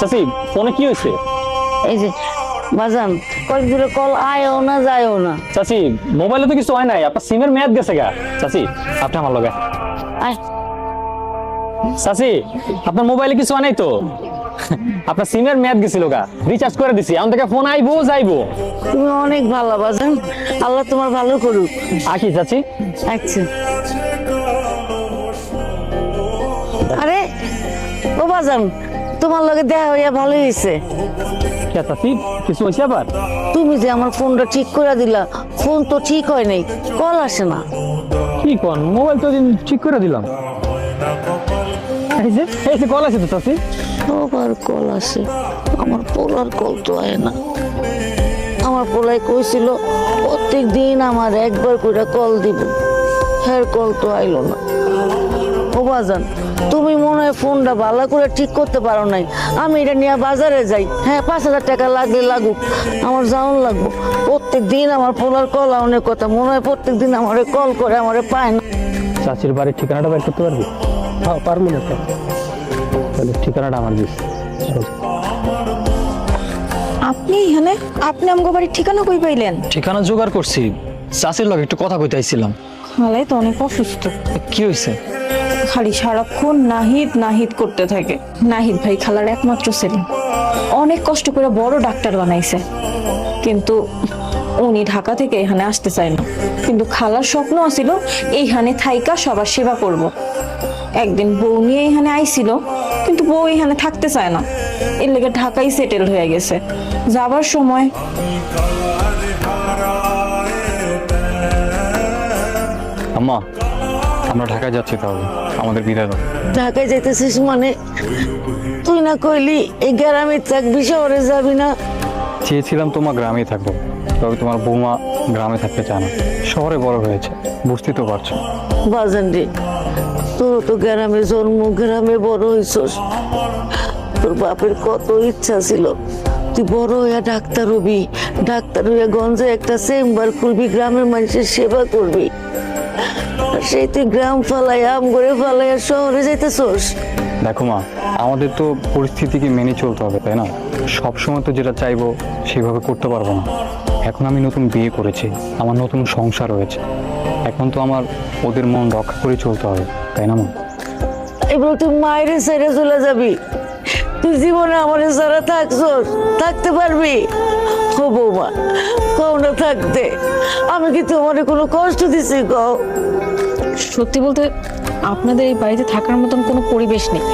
চাচি ফোনে কি হয়েছে এই যে বাজান কয়েক দূরে কল আয়ও না যায়ও না। চাচি মোবাইলে তো কিছু হয় নাই আপনার সিমের মেয়াদ গেছে গা। চাচি আপনি আমার লগে। আয়। চাচি আপনার মোবাইলে কিছু হয় নাই তো? আপনার সিমের মেয়াদ গেছিল গা রিচার্জ করে দিছি এখন থেকে ফোন আইবো যাইবো। তুমি অনেক ভালো বাজান। আল্লাহ তোমার ভালো করুক। আকি চাচি। আচ্ছা। আরে ও বাজান তোমার লগে দেখা হইয়া ভালো হয়েছে কিছু হয়েছে আবার? তুমি যে আমার ফোনটা ঠিক করে দিলা ফোন তো ঠিক হয় নাই কল আসে না। কি কোন মোবাইল তো দিন ঠিক করে দিলাম। এই যে এই যে কল আছে তো চাচি। সবার কল আসে আমার পোলার কল তো হয় না। আমার পোলাই কইছিল প্রত্যেক দিন আমার একবার করে কল দিব হ্যার কল তো আইলো না। ও বাজান তুমি মনে হয় ফোনটা ভালো করে ঠিক করতে পারো নাই। আমি এটা নিয়ে বাজারে যাই। হ্যাঁ পাঁচ হাজার টাকা লাগলে লাগুক। আমার যাওয়ান লাগবো। প্রত্যেক দিন আমার পোলার কল অনেক কথা। মনে হয় প্রত্যেক দিন আমারে কল করে আমারে পায় না। চাচির বাড়ির ঠিকানাটা বের করতে পারবি? হ্যাঁ পারব না তাহলে ঠিকানাটা আমার দিস। আপনি এখানে? আপনি আমগো বাড়ির ঠিকানা কই পাইলেন? ঠিকানা জোগাড় করছি। চাষির লগে একটু কথা কইতে আইছিলাম। খালাই তো অনেক অসুস্থ। কি হয়েছে খালি সারাক্ষণ নাহিদ নাহিদ করতে থাকে। নাহিদ ভাই খালার একমাত্র ছেলে। অনেক কষ্ট করে বড় ডাক্তার বানাইছে। কিন্তু উনি ঢাকা থেকে এখানে আসতে চায় না। কিন্তু খালার স্বপ্ন আছিল এইখানে থাইকা সবার সেবা করব। একদিন বউ নিয়ে এখানে আইছিল কিন্তু বউ এখানে থাকতে চায় না। এর লেগে ঢাকাই সেটেল হয়ে গেছে। যাবার সময় আম্মা আমরা ঢাকায় যাচ্ছি তাহলে আমাদের বিদায় দাও। ঢাকায় যেতেছিস মানে? তুই না কইলি এই গ্রামে থাকবি শহরে যাবি না? চেয়েছিলাম তোমার গ্রামেই থাকব তবে তোমার বৌমা গ্রামে থাকতে চায় না। শহরে বড় হয়েছে বুঝতেই তো পারছ। বাজান রে তোর তো গ্রামে জন্ম গ্রামে বড় হইছস। তোর বাপের কত ইচ্ছা ছিল। তুই বড় হইয়া ডাক্তার হবি ডাক্তার হইয়া গঞ্জে একটা চেম্বার খুলবি গ্রামের মানুষের সেবা করবি। সেই তুই গ্রাম ফালাইয়া আম করে ফালাইয়া শহরে যাইতেছস। দেখো মা আমাদের তো পরিস্থিতিকে মেনে চলতে হবে তাই না? সবসময় তো যেটা চাইব সেভাবে করতে পারব না। এখন আমি নতুন বিয়ে করেছি আমার নতুন সংসার হয়েছে এখন তো আমার ওদের মন রক্ষা করে চলতে হবে তাই না মা? এবার তুই মায়ের ছেড়ে চলে যাবি। তুই জীবনে আমার সারা থাকছোস, থাকতে পারবি? ও বৌমা, কও না থাকতে। আমি কি তোমার কোনো কষ্ট দিছি, কও? সত্যি বলতে আপনাদের এই বাড়িতে থাকার মতন কোনো পরিবেশ নেই।